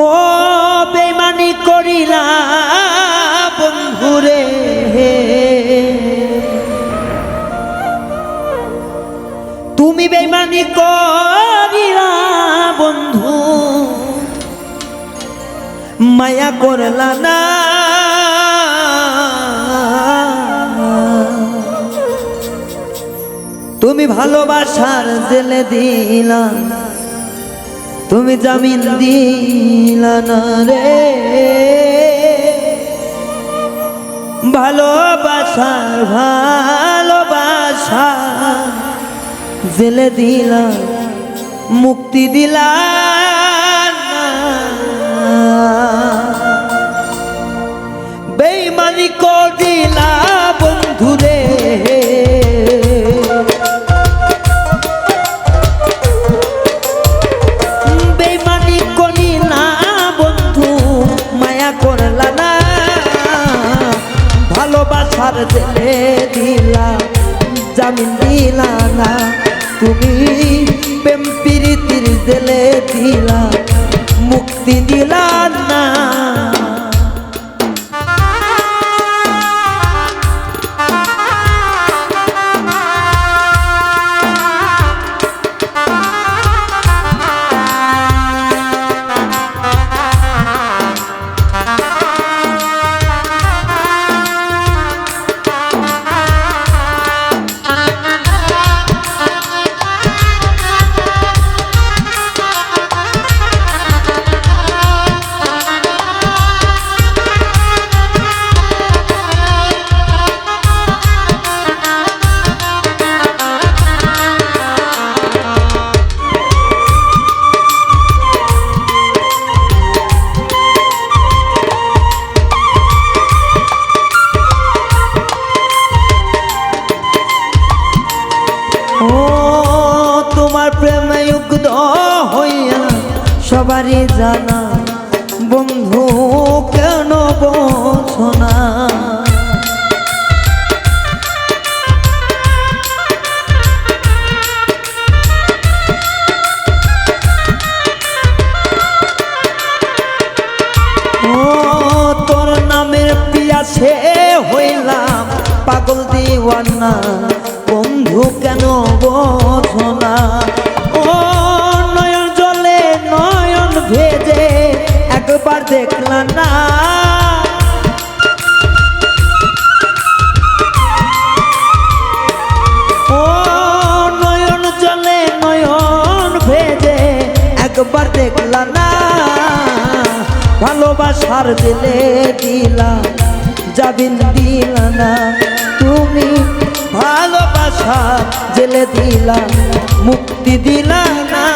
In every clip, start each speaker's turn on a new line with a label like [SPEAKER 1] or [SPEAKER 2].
[SPEAKER 1] ও বেমানি করিলা বন্ধুরে তুমি বেমানি করিলা বন্ধু, মায়া করলা না। তুমি ভালোবাসার জেলে দিলা। তুমি জামিন দিল না রে। ভালোবাসার ভালোবাসা জেলে দিলা মুক্তি দিলা। জেলে দিলা জামিন দিলা না। তুমি প্রেম প্রীতির জেলে দিলা মুক্তি দিলা না। সবারই জানা, বন্ধু কেন বোঝো না? ও, তোর নামের পিয়াসে হইলাম পাগল দিওয়ানা, বন্ধু কেন বোঝো না। ও নয়ন জলে নয়ন ভেজে একবার দেখলা না। ভালোবাসার দিলে দিলা, যাবিন দিলা না। তুমি ভালোবাসা জেলে দিলা, মুক্তি দিলা না।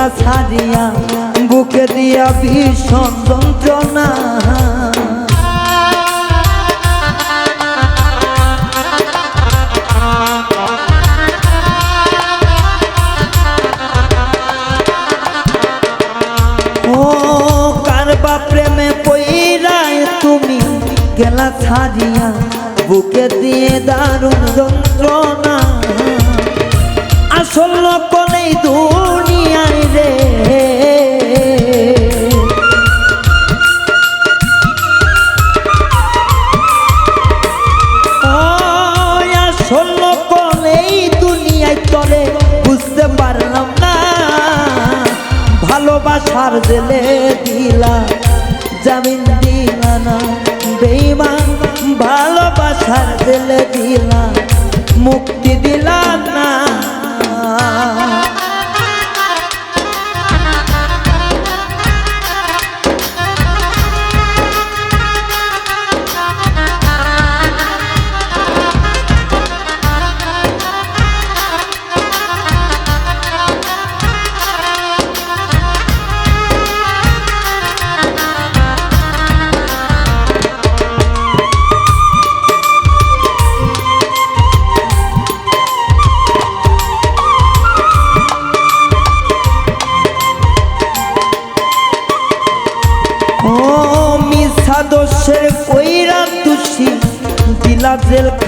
[SPEAKER 1] গেলা ছাড়িয়া, বুকে দিয়া ভীষণ যন্ত্রণা। গেলা ছাড়িয়া, বুকে দিয়ে দারুণ যন্ত্রণা। আসল কোনেই দুনিয়ায় ভালোবাসার জেলে দিলা। জামিন দিলা না বেইমান ভালোবাসার জেলে দিলা। মুক্তি দিলা না।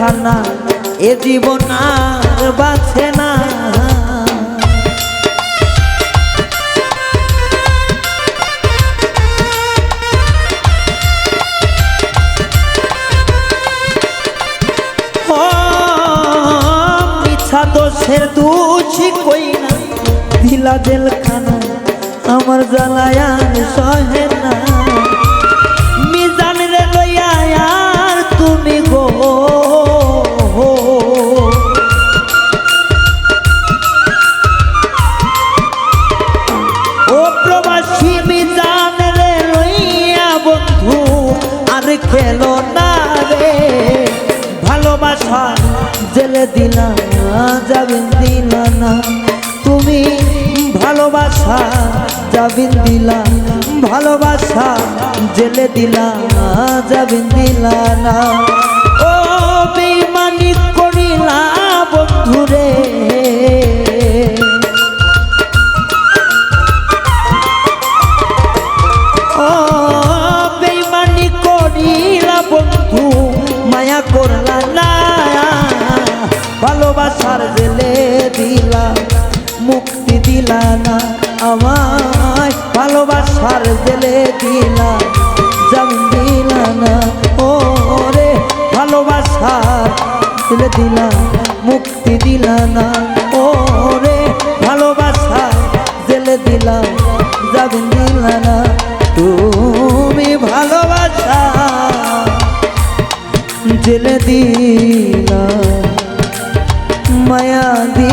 [SPEAKER 1] জেলখানা এ জীবন আর বাঁচে না। দোষের দোষী কই না। দিলা জেলখানা আমার জ্বালায়ান সহে না। মিজান রে লইয়া তুমি গো জেলে দিলা যাবেন দিলা না। তুমি ভালোবাসা যাবেন দিলা, ভালোবাসা জেলে দিলা যাবেন দিলা না। ও বেমানি করিলা বন্ধুরে ও করিলা বন্ধু, মায়া করলা না। ভালোবাসার জেলে দিলা, মুক্তি দিলা না আমায়। ভালোবাসার জেলে দিলা জামিন দিলা না। ও রে ভালোবাসার জেলে দিলা, মুক্তি দিলা না। ও রে ভালোবাসা জেলে দিলা যাবেন দিলা না। তুমি ভালোবাসা জেলে দিলা। be